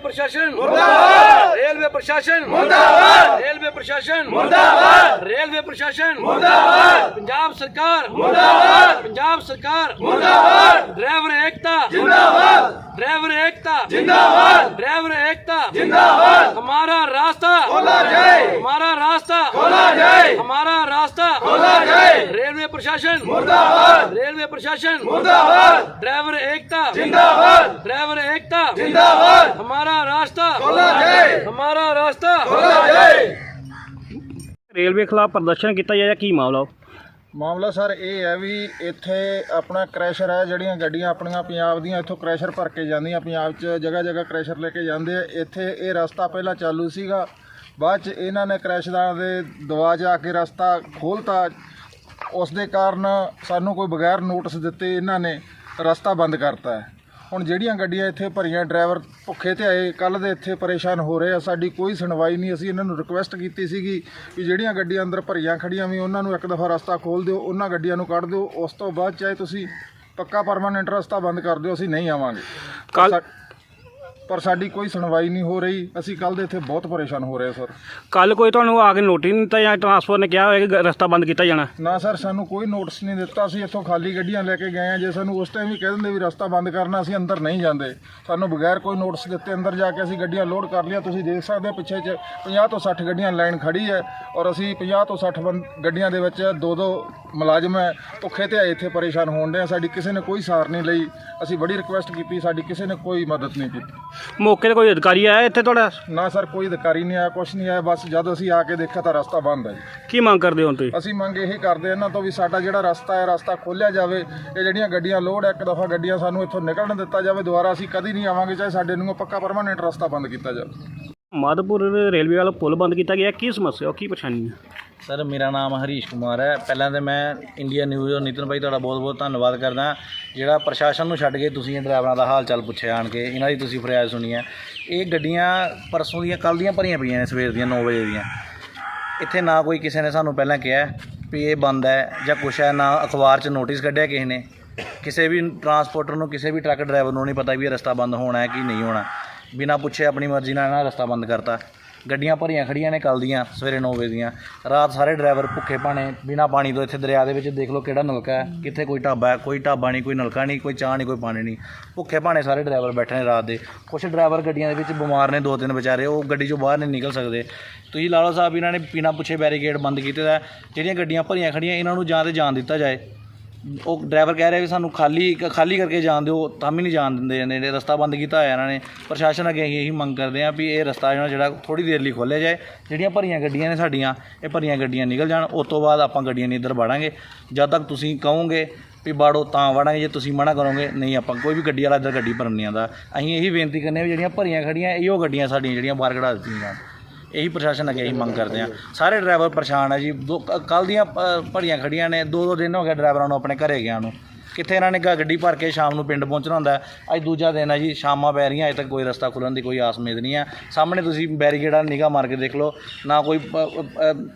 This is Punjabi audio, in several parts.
ਪ੍ਰਸ਼ਾਸਨ ਮੁਰਦਾਬਾਦ ਰੇਲਵੇ ਪ੍ਰਸ਼ਾਸਨ ਮੁਰਦਾਬਾਦ ਰੇਲਵੇ ਪ੍ਰਸ਼ਾਸਨ ਮੁਰਦਾਬਾਦ ਰੇਲਵੇ ਪ੍ਰਸ਼ਾਸਨ ਮੁਰਦਾਬਾਦ ਪੰਜਾਬ ਸਰਕਾਰ ਮੁਰਦਾਬਾਦ ਪੰਜਾਬ ਸਰਕਾਰ ਮੁਰਦਾਬਾਦ ਡਰਾਈਵਰ ਏਕਤਾ ਜਿੰਦਾਬਾਦ ड्राइवर एकता जिंदाबाद ड्राइवर एकता जिंदाबाद हमारा रास्ता खोला जाए हमारा रास्ता खोला जाए हमारा रास्ता खोला जाए रेलवे प्रशासन मुर्दाबाद रेलवे प्रशासन मुर्दाबाद ड्राइवर एकता जिंदाबाद ड्राइवर एकता जिंदाबाद हमारा रास्ता खोला जाए हमारा रास्ता खोला जाए ਰੇਲਵੇ ਖਿਲਾਫ ਪ੍ਰਦਰਸ਼ਨ ਕੀਤਾ ਜਾਇਆ ਕੀ ਮਾਮਲਾ ਉਹ? ਮਾਮਲਾ ਸਰ ਇਹ ਹੈ ਵੀ ਇੱਥੇ ਆਪਣਾ ਕ੍ਰੈਸ਼ਰ ਹੈ ਜਿਹੜੀਆਂ ਗੱਡੀਆਂ ਆਪਣੀਆਂ ਪੰਜਾਬ ਦੀਆਂ ਇੱਥੋਂ ਕ੍ਰੈਸ਼ਰ ਭਰ ਕੇ ਜਾਂਦੀਆਂ ਪੰਜਾਬ 'ਚ ਜਗ੍ਹਾ ਜਗ੍ਹਾ ਕ੍ਰੈਸ਼ਰ ਲੈ ਕੇ ਜਾਂਦੇ ਆ ਇੱਥੇ ਇਹ ਰਸਤਾ ਪਹਿਲਾਂ ਚਾਲੂ ਸੀਗਾ ਬਾਅਦ 'ਚ ਇਹਨਾਂ ਨੇ ਕ੍ਰੈਸ਼ਰਾਂ ਦੇ ਦਵਾ ਜਾ ਕੇ ਰਸਤਾ ਖੋਲਤਾ ਉਸ ਦੇ ਕਾਰਨ ਸਾਨੂੰ ਕੋਈ ਬਗੈਰ ਨੋਟਿਸ ਦਿੱਤੇ ਇਹਨਾਂ ਨੇ ਰਸਤਾ ਬੰਦ ਕਰਤਾ ਹੈ। ਹੁਣ ਜਿਹੜੀਆਂ ਗੱਡੀਆਂ ਇੱਥੇ ਭਰੀਆਂ ਡਰਾਈਵਰ ਭੁੱਖੇ ਤੇ ਆਏ ਕੱਲ ਦੇ ਇੱਥੇ ਪਰੇਸ਼ਾਨ ਹੋ ਰਹੇ ਆ ਸਾਡੀ ਕੋਈ ਸੁਣਵਾਈ ਨਹੀਂ। ਅਸੀਂ ਇਹਨਾਂ ਨੂੰ ਰਿਕੁਐਸਟ ਕੀਤੀ ਸੀਗੀ ਵੀ ਜਿਹੜੀਆਂ ਗੱਡੀਆਂ ਅੰਦਰ ਭਰੀਆਂ ਖੜੀਆਂ ਵੀ ਉਹਨਾਂ ਨੂੰ ਇੱਕ ਦਫਾ ਰਸਤਾ ਖੋਲ ਦਿਓ ਉਹਨਾਂ ਗੱਡੀਆਂ ਨੂੰ ਕੱਢ ਦਿਓ। ਉਸ ਤੋਂ ਬਾਅਦ ਚਾਹੇ ਤੁਸੀਂ ਪੱਕਾ ਪਰਮਾਨੈਂਟ ਰਸਤਾ ਬੰਦ ਕਰ ਦਿਓ ਅਸੀਂ ਨਹੀਂ ਆਵਾਂਗੇ। ਸਾ- ਪਰ ਸਾਡੀ ਕੋਈ ਸੁਣਵਾਈ ਨਹੀਂ ਹੋ ਰਹੀ। ਅਸੀਂ ਕੱਲ ਦੇ ਇੱਥੇ ਬਹੁਤ ਪਰੇਸ਼ਾਨ ਹੋ ਰਹੇ ਸਰ। ਕੱਲ ਕੋਈ ਤੁਹਾਨੂੰ ਆ ਕੇ ਨੋਟਿਸ ਨਹੀਂ ਦਿੱਤਾ ਜਾਂ ਟਰਾਂਸਪੋਰਟ ਨੇ ਕਿਹਾ ਹੋਇਆ ਕਿ ਗ- ਰਸਤਾ ਬੰਦ ਕੀਤਾ ਜਾਣਾ? ਨਾ ਸਰ ਸਾਨੂੰ ਕੋਈ ਨੋਟਿਸ ਨਹੀਂ ਦਿੱਤਾ। ਅਸੀਂ ਇੱਥੋਂ ਖਾਲੀ ਗੱਡੀਆਂ ਲੈ ਕੇ ਗਏ ਆ ਜੇ ਸਾਨੂੰ ਉਸ ਟਾਈਮ ਵੀ ਕਹਿ ਦਿੰਦੇ ਵੀ ਰਸਤਾ ਬੰਦ ਕਰਨਾ ਅਸੀਂ ਅੰਦਰ ਨਹੀਂ ਜਾਂਦੇ। ਸਾਨੂੰ ਬਗੈਰ ਕੋਈ ਨੋਟਿਸ ਦਿੱਤੇ ਅੰਦਰ ਜਾ ਕੇ ਅਸੀਂ ਗੱਡੀਆਂ ਲੋਡ ਕਰ ਲਿਆ ਤੁਸੀਂ ਦੇਖ ਸਕਦੇ ਹੋ ਪਿੱਛੇ ਚ 50 ਤੋਂ 60 ਗੱਡੀਆਂ ਲਾਈਨ ਖੜੀ ਹੈ ਔਰ ਅਸੀਂ 50 ਤੋਂ 60 ਬੰ- ਗੱਡੀਆਂ ਦੇ ਵਿੱਚ ਦੋ ਦੋ ਮੁਲਾਜ਼ਮ ਹੈ। ਭੁੱਖੇ ਤੇ ਆਏ ਇੱਥੇ ਪਰੇਸ਼ਾਨ ਹੋਣ ਦੇ ਸਾਡੀ ਕਿਸੇ ਨੇ ਕੋਈ ਸਾਰ ਨਹੀਂ ਲਈ। ਅਸੀਂ ਬੜੀ ਰਿਕੁਐਸਟ ਕੀਤੀ ਸਾਡੀ ਕਿਸੇ ਨੇ ਕੋਈ ਮਦਦ ਨਹੀਂ ਕੀਤੀ। ਮੌਕੇ ਤੇ ਕੋਈ ਅਧਿਕਾਰੀ ਆਇਆ ਇੱਥੇ ਤੁਹਾਡਾ? ਨਾ ਸਰ ਕੋਈ ਅਧਿਕਾਰੀ ਨਹੀਂ ਆਇਆ ਕੁਛ ਨਹੀਂ ਆਇਆ ਬਸ ਜਦ ਅਸੀਂ ਆ ਕੇ ਦੇਖਿਆ ਤਾਂ ਰਸਤਾ ਬੰਦ ਹੈ ਜੀ। ਕੀ ਮੰਗ ਕਰਦੇ ਹੋ ਤੁਸੀਂ? ਅਸੀਂ ਮੰਗ ਇਹ ਕਰਦੇ ਇਹਨਾਂ ਤੋਂ ਵੀ ਸਾਡਾ ਜਿਹੜਾ ਰਸਤਾ ਹੈ ਰਸਤਾ ਖੋਲਿਆ ਜਾਵੇ ਇਹ ਜਿਹੜੀਆਂ ਗੱਡੀਆਂ ਲੋਡ ਹੈ ਇੱਕ ਦਫਾ ਗੱਡੀਆਂ ਸਾਨੂੰ ਇੱਥੋਂ ਨਿਕਲਣ ਦਿੱਤਾ ਜਾਵੇ ਦੁਬਾਰਾ ਅਸੀਂ ਕਦੀ ਨਹੀਂ ਆਵਾਂਗੇ ਚਾਹੇ ਸਾਡੇ ਨੂੰ ਪੱਕਾ ਪਰਮਾਨੈਂਟ ਰਸਤਾ ਬੰਦ ਕੀਤਾ ਜਾਵੇ। ਮਾਧਪੁਰ ਰੇਲਵੇ ਵਾਲਾ ਪੁਲ ਬੰਦ ਕੀਤਾ ਗਿਆ, ਕੀ ਸਮੱਸਿਆ ਕੀ ਪਰੇਸ਼ਾਨੀ ਹੈ? ਸਰ, ਮੇਰਾ ਨਾਮ ਹਰੀਸ਼ ਕੁਮਾਰ ਹੈ। ਪਹਿਲਾਂ ਤਾਂ ਮੈਂ ਇੰਡੀਆ ਨਿਊਜ਼ ਔਰ ਨਿਤਨ ਭਾਈ ਤੁਹਾਡਾ ਬਹੁਤ-ਬਹੁਤ ਧੰਨਵਾਦ ਕਰਦਾ ਜਿਹੜਾ ਪ੍ਰਸ਼ਾਸਨ ਨੂੰ ਛੱਡ ਕੇ ਤੁਸੀਂ ਇਹ ਡਰਾਈਵਰਾਂ ਦਾ ਹਾਲ ਚਾਲ ਪੁੱਛਿਆ ਆਣ ਕੇ, ਇਹਨਾਂ ਦੀ ਤੁਸੀਂ ਫਰਿਆਦ ਸੁਣੀ ਹੈ। ਇਹ ਗੱਡੀਆਂ ਪਰਸੋਂ ਦੀਆਂ, ਕੱਲ੍ਹ ਦੀਆਂ ਭਰੀਆਂ ਪਈਆਂ ਨੇ, ਸਵੇਰ ਦੀਆਂ 9 ਵਜੇ ਦੀਆਂ। ਇੱਥੇ ਨਾ ਕੋਈ ਕਿਸੇ ਨੇ ਸਾਨੂੰ ਪਹਿਲਾਂ ਕਿਹਾ ਵੀ ਇਹ ਬੰਦ ਹੈ ਜਾਂ ਕੁਛ ਹੈ, ਨਾ ਅਖਬਾਰ 'ਚ ਨੋਟਿਸ ਕੱਢਿਆ ਕਿਸੇ ਨੇ। ਕਿਸੇ ਵੀ ਟਰਾਂਸਪੋਰਟਰ ਨੂੰ, ਕਿਸੇ ਵੀ ਟਰੱਕ ਡਰਾਈਵਰ ਨੂੰ ਨਹੀਂ ਪਤਾ ਵੀ ਇਹ ਰਸਤਾ ਬੰਦ ਹੋਣਾ ਹੈ ਕਿ ਨਹੀਂ ਹੋਣਾ। ਬਿਨਾਂ ਪੁੱਛੇ ਆਪਣੀ ਮਰਜ਼ੀ ਨਾਲ ਇਹਨਾਂ ਰਸਤਾ ਬੰਦ ਕਰਤਾ। ਗੱਡੀਆਂ ਭਰੀਆਂ ਖੜੀਆਂ ਨੇ ਕੱਲ੍ਹ ਦੀਆਂ, ਸਵੇਰੇ 9 ਵਜੇ ਦੀਆਂ। ਰਾਤ ਸਾਰੇ ਡਰਾਈਵਰ ਭੁੱਖੇ ਭਾਣੇ, ਬਿਨਾਂ ਪਾਣੀ ਤੋਂ ਇੱਥੇ ਦਰਿਆ ਦੇ ਵਿੱਚ ਦੇਖ ਲਓ ਕਿਹੜਾ ਨਲਕਾ ਹੈ, ਕਿੱਥੇ ਕੋਈ ਢਾਬਾ ਹੈ, ਕੋਈ ਢਾਬਾ ਨਹੀਂ, ਕੋਈ ਨਲਕਾ ਨਹੀਂ, ਕੋਈ ਚਾਹ ਨਹੀਂ, ਕੋਈ ਪਾਣੀ ਨਹੀਂ। ਭੁੱਖੇ ਭਾਣੇ ਸਾਰੇ ਡਰਾਈਵਰ ਬੈਠੇ ਨੇ ਰਾਤ ਦੇ। ਕੁਝ ਡਰਾਈਵਰ ਗੱਡੀਆਂ ਦੇ ਵਿੱਚ ਬਿਮਾਰ ਨੇ ਦੋ ਤਿੰਨ ਵਿਚਾਰੇ, ਉਹ ਗੱਡੀ ਚੋਂ ਬਾਹਰ ਨਹੀਂ ਨਿਕਲ ਸਕਦੇ। ਤੁਸੀਂ ਲਾਲੋ ਸਾਹਿਬ, ਇਹਨਾਂ ਨੇ ਬਿਨਾਂ ਪੁੱਛੇ ਬੈਰੀਕੇਡ ਬੰਦ ਕੀਤੇ ਦਾ ਜਿਹੜੀਆਂ ਗੱਡੀਆਂ ਭਰੀਆਂ ਖੜੀਆਂ ਇਹਨਾਂ ਨੂੰ ਜਾਂ ਤੇ ਜਾਣ ਦਿੱਤਾ ਜਾਏ। ਉਹ ਡਰਾਈਵਰ ਕਹਿ ਰਿਹਾ ਵੀ ਸਾਨੂੰ ਖਾਲੀ ਖਾਲੀ ਕਰਕੇ ਜਾਣ ਦਿਓ, ਤਾਂ ਵੀ ਨਹੀਂ ਜਾਣ ਦਿੰਦੇ ਨੇ ਰਸਤਾ ਬੰਦ ਕੀਤਾ ਹੋਇਆ ਇਹਨਾਂ ਨੇ। ਪ੍ਰਸ਼ਾਸਨ ਅੱਗੇ ਅਸੀਂ ਇਹੀ ਮੰਗ ਕਰਦੇ ਹਾਂ ਵੀ ਇਹ ਰਸਤਾ ਜਿਹੜਾ ਜਿਹੜਾ ਥੋੜੀ ਦੇਰ ਲਈ ਖੋਲ੍ਹਿਆ ਜਾਏ। ਜਿਹੜੀਆਂ ਭਰੀਆਂ ਗੱਡੀਆਂ ਨੇ ਸਾਡੀਆਂ, ਇਹ ਭਰੀਆਂ ਗੱਡੀਆਂ ਨਿਕਲ ਜਾਣ। ਉਸ ਤੋਂ ਬਾਅਦ ਆਪਾਂ ਗੱਡੀਆਂ ਨਹੀਂ ਇੱਧਰ ਵੜਾਂਗੇ। ਜਦ ਤੱਕ ਤੁਸੀਂ ਕਹੋਗੇ ਵੀ ਬਾੜੋ ਤਾਂ ਵੜਾਂਗੇ, ਜੇ ਤੁਸੀਂ ਮਨਾ ਕਰੋਗੇ, ਨਹੀਂ, ਆਪਾਂ ਕੋਈ ਵੀ ਗੱਡੀ ਵਾਲਾ ਇੱਧਰ ਗੱਡੀ ਭਰਨ ਨਹੀਂ ਆਉਂਦਾ ਅਸੀਂ ਇਹੀ ਬੇਨਤੀ ਕਰਨੇ ਵੀ ਜਿਹੜੀਆਂ ਭਰੀਆਂ ਖੜੀਆਂ ਇਹੋ ਗੱਡੀਆਂ ਸਾਡੀਆਂ ਜਿਹੜੀਆਂ ਬਾਹਰ ਕਢਾ ਦਿੱਤੀਆਂ ਜਾਣ। ਇਹੀ ਪ੍ਰਸ਼ਾਸਨ ਅੱਗੇ ਇਹੀ ਮੰਗ ਕਰਦੇ ਆ। ਸਾਰੇ ਡਰਾਈਵਰ ਪਰੇਸ਼ਾਨ ਆ ਜੀ। ਦੋ ਕੱਲ ਦੀਆਂ ਅ, ਭਰੀਆਂ ਖੜੀਆਂ ਨੇ। ਦੋ ਦੋ ਦਿਨ ਹੋ ਗਏ ਡਰਾਈਵਰਾਂ ਨੂੰ ਆਪਣੇ ਘਰੇ ਗਿਆ ਨੂੰ। ਕਿੱਥੇ ਇਹਨਾਂ ਨੇ ਗ- ਗੱਡੀ ਭਰ ਕੇ ਸ਼ਾਮ ਨੂੰ ਪਿੰਡ ਪਹੁੰਚਣਾ ਹੁੰਦਾ। ਅੱਜ ਦੂਜਾ ਦਿਨ ਹੈ ਜੀ। ਸ਼ਾਮਾਂ ਪੈ ਰਹੀਆਂ। ਅਜੇ ਤੱਕ ਕੋਈ ਰਸਤਾ ਖੁੱਲਣ ਦੀ ਕੋਈ ਆਸ ਮੇਦ ਨਹੀਂ ਹੈ ਸਾਹਮਣੇ ਤੁਸੀਂ ਬੈਰੀਕੇਡਾਂ ਨਿਗਾਹ ਮਾਰ ਕੇ ਦੇਖ ਲਓ। ਨਾ ਕੋਈ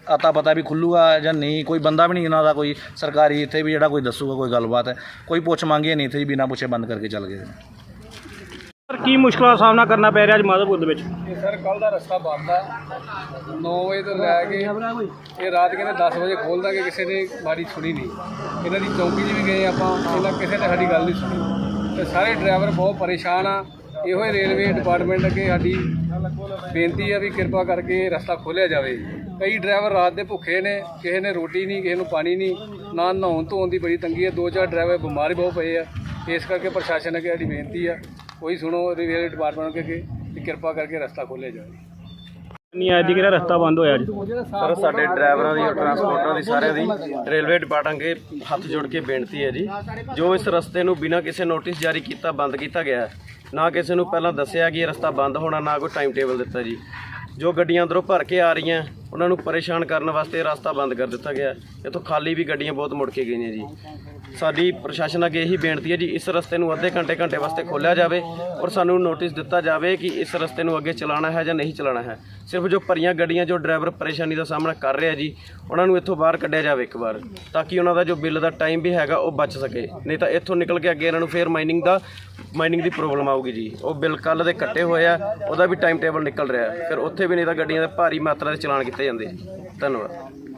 ਆਤਾ ਪਤਾ ਵੀ ਖੁੱਲੂਗਾ ਜਾਂ ਨਹੀਂ। ਕੋਈ ਬੰਦਾ ਵੀ ਨਹੀਂ ਇਹਨਾਂ ਦਾ। ਕੋਈ ਸਰਕਾਰੀ ਇੱਥੇ ਵੀ ਜਿਹੜਾ ਕੋਈ ਦੱਸੂਗਾ ਕੋਈ ਗੱਲਬਾਤ। ਹੈ ਕੋਈ ਪੁੱਛ ਮੰਗੇ ਨਹੀਂ ਇੱਥੇ ਜੀ। ਬਿਨਾਂ ਪੁੱਛੇ ਬੰਦ ਕਰਕੇ ਚੱਲ ਗਏ। ਕੀ ਮੁਸ਼ਕਲਾਂ ਦਾ ਸਾਹਮਣਾ ਕਰਨਾ ਪੈ ਰਿਹਾ ਅੱਜ ਮਾਧੋਪੁਰ ਦੇ ਵਿੱਚ? ਇਹ ਸਰ ਕੱਲ ਦਾ ਰਸਤਾ ਬੰਦ ਆ। 9 ਵਜੇ ਤੋਂ ਲੈ ਕੇ ਇਹ ਰਾਤ ਕਹਿੰਦੇ 10 ਵਜੇ ਖੋਲ ਦਾਂਗੇ ਕਿਸੇ ਨੇ ਮਾੜੀ ਸੁਣੀ ਨਹੀਂ। ਇਹਨਾਂ ਦੀ ਚੌਂਕੀ 'ਚ ਵੀ ਗਏ ਆਪਾਂ ਇਹਨਾਂ ਕਿਸੇ ਨੇ ਸਾਡੀ ਗੱਲ ਨਹੀਂ ਸੁਣੀ। ਤੇ ਸਾਰੇ ਡਰਾਈਵਰ ਬਹੁਤ ਪਰੇਸ਼ਾਨ ਆ। ਇਹੋ ਹੀ ਰੇਲਵੇ ਡਿਪਾਰਟਮੈਂਟ ਅੱਗੇ ਸਾਡੀ ਬੇਨਤੀ ਆ ਵੀ ਕਿਰਪਾ ਕਰਕੇ ਰਸਤਾ ਖੋਲ੍ਹਿਆ ਜਾਵੇ। ਕਈ ਡਰਾਈਵਰ ਰਾਤ ਦੇ ਭੁੱਖੇ ਨੇ, ਕਿਸੇ ਨੇ ਰੋਟੀ ਨਹੀਂ, ਕਿਸੇ ਨੂੰ ਪਾਣੀ ਨਹੀਂ, ਨਾ ਨਹਾਉਣ ਧੋਣ ਦੀ ਬੜੀ ਤੰਗੀ ਹੈ ਦੋ ਚਾਰ ਡਰਾਈਵਰ ਬਿਮਾਰ ਬਹੁਤ ਪਏ ਆ। ਇਸ ਕਰਕੇ ਪ੍ਰਸ਼ਾਸਨ ਅੱਗੇ ਸਾਡੀ ਬੇਨਤੀ ਆ ਕੋਈ ਸੁਣੋ ਰੇਲਵੇ ਡਿਪਾਰਟਮੈਂਟ ਅੱਗੇ ਕਿ ਕਿਰਪਾ ਕਰਕੇ ਰਸਤਾ ਖੋਲ੍ਹਿਆ ਜਾਵੇ। ਨਹੀਂ ਅੱਜ ਕਿਹੜਾ ਰਸਤਾ ਬੰਦ ਹੋਇਆ ਅੱਜ ਸਰ ਸਾਡੇ ਡਰਾਈਵਰਾਂ ਦੀ ਟਰਾਂਸਪੋਰਟਰਾਂ ਦੀ ਸਾਰਿਆਂ ਦੀ ਰੇਲਵੇ ਡਿਪਾਰਟਮੈਂਟ ਅੱਗੇ ਹੱਥ ਜੋੜ ਕੇ ਬੇਨਤੀ ਹੈ ਜੀ। ਜੋ ਇਸ ਰਸਤੇ ਨੂੰ ਬਿਨਾਂ ਕਿਸੇ ਨੋਟਿਸ ਜਾਰੀ ਕੀਤਾ ਬੰਦ ਕੀਤਾ ਗਿਆ ਹੈ, ਨਾ ਕਿਸੇ ਨੂੰ ਪਹਿਲਾਂ ਦੱਸਿਆ ਕਿ ਇਹ ਰਸਤਾ ਬੰਦ ਹੋਣਾ ਨਾ ਕੋਈ ਟਾਈਮ ਟੇਬਲ ਦਿੱਤਾ ਜੀ। ਜੋ ਗੱਡੀਆਂ ਅੰਦਰੋਂ ਭਰ ਕੇ ਆ ਰਹੀਆਂ ਉਹਨਾਂ ਨੂੰ ਪਰੇਸ਼ਾਨ ਕਰਨ ਵਾਸਤੇ ਰਸਤਾ ਬੰਦ ਕਰ ਦਿੱਤਾ ਗਿਆ। ਇੱਥੋਂ ਖਾਲੀ ਵੀ ਗੱਡੀਆਂ ਬਹੁਤ ਮੁੜ ਕੇ ਗਈਆਂ ਜੀ। ਸਾਡੀ ਪ੍ਰਸ਼ਾਸਨ ਅੱਗੇ ਇਹੀ ਬੇਨਤੀ ਹੈ ਜੀ, ਇਸ ਰਸਤੇ ਨੂੰ ਅੱਧੇ ਘੰਟੇ ਘੰਟੇ ਵਾਸਤੇ ਖੋਲ੍ਹਿਆ ਜਾਵੇ ਔਰ ਸਾਨੂੰ ਨੋਟਿਸ ਦਿੱਤਾ ਜਾਵੇ ਕਿ ਇਸ ਰਸਤੇ ਨੂੰ ਅੱਗੇ ਚਲਾਉਣਾ ਹੈ ਜਾਂ ਨਹੀਂ ਚਲਾਉਣਾ ਹੈ। ਸਿਰਫ ਜੋ ਭਰੀਆਂ ਗੱਡੀਆਂ ਜੋ ਡਰਾਈਵਰ ਪਰੇਸ਼ਾਨੀ ਦਾ ਸਾਹਮਣਾ ਕਰ ਰਿਹਾ ਜੀ, ਉਹਨਾਂ ਨੂੰ ਇੱਥੋਂ ਬਾਹਰ ਕੱਢਿਆ ਜਾਵੇ ਇੱਕ ਵਾਰ, ਤਾਂ ਕਿ ਉਹਨਾਂ ਦਾ ਜੋ ਬਿੱਲ ਦਾ ਟਾਈਮ ਵੀ ਹੈਗਾ ਉਹ ਬਚ ਸਕੇ। ਨਹੀਂ ਤਾਂ ਇੱਥੋਂ ਨਿਕਲ ਕੇ ਅੱਗੇ ਇਹਨਾਂ ਨੂੰ ਫੇਰ ਮਾਈਨਿੰਗ ਦਾ ਮਾਈਨਿੰਗ ਦੀ ਪ੍ਰੋਬਲਮ ਆਊਗੀ ਜੀ। ਉਹ ਬਿੱਲ ਕੱਲ ਦੇ ਕੱਟੇ ਹੋਏ ਆ, ਉਹਦਾ ਵੀ ਟਾਈਮ ਟੇਬਲ ਨਿਕਲ ਰਿਹਾ। ਫਿਰ ਉੱਥੇ ਵੀ ਨਹੀਂ ਤਾਂ ਗੱਡੀਆਂ ਦਾ ਭਾਰੀ ਮਾਤਰਾ ਦੇ ਚਲਾਨ ਕੀਤੇ ਜਾਂਦੇ। ਧੰਨਵਾਦ।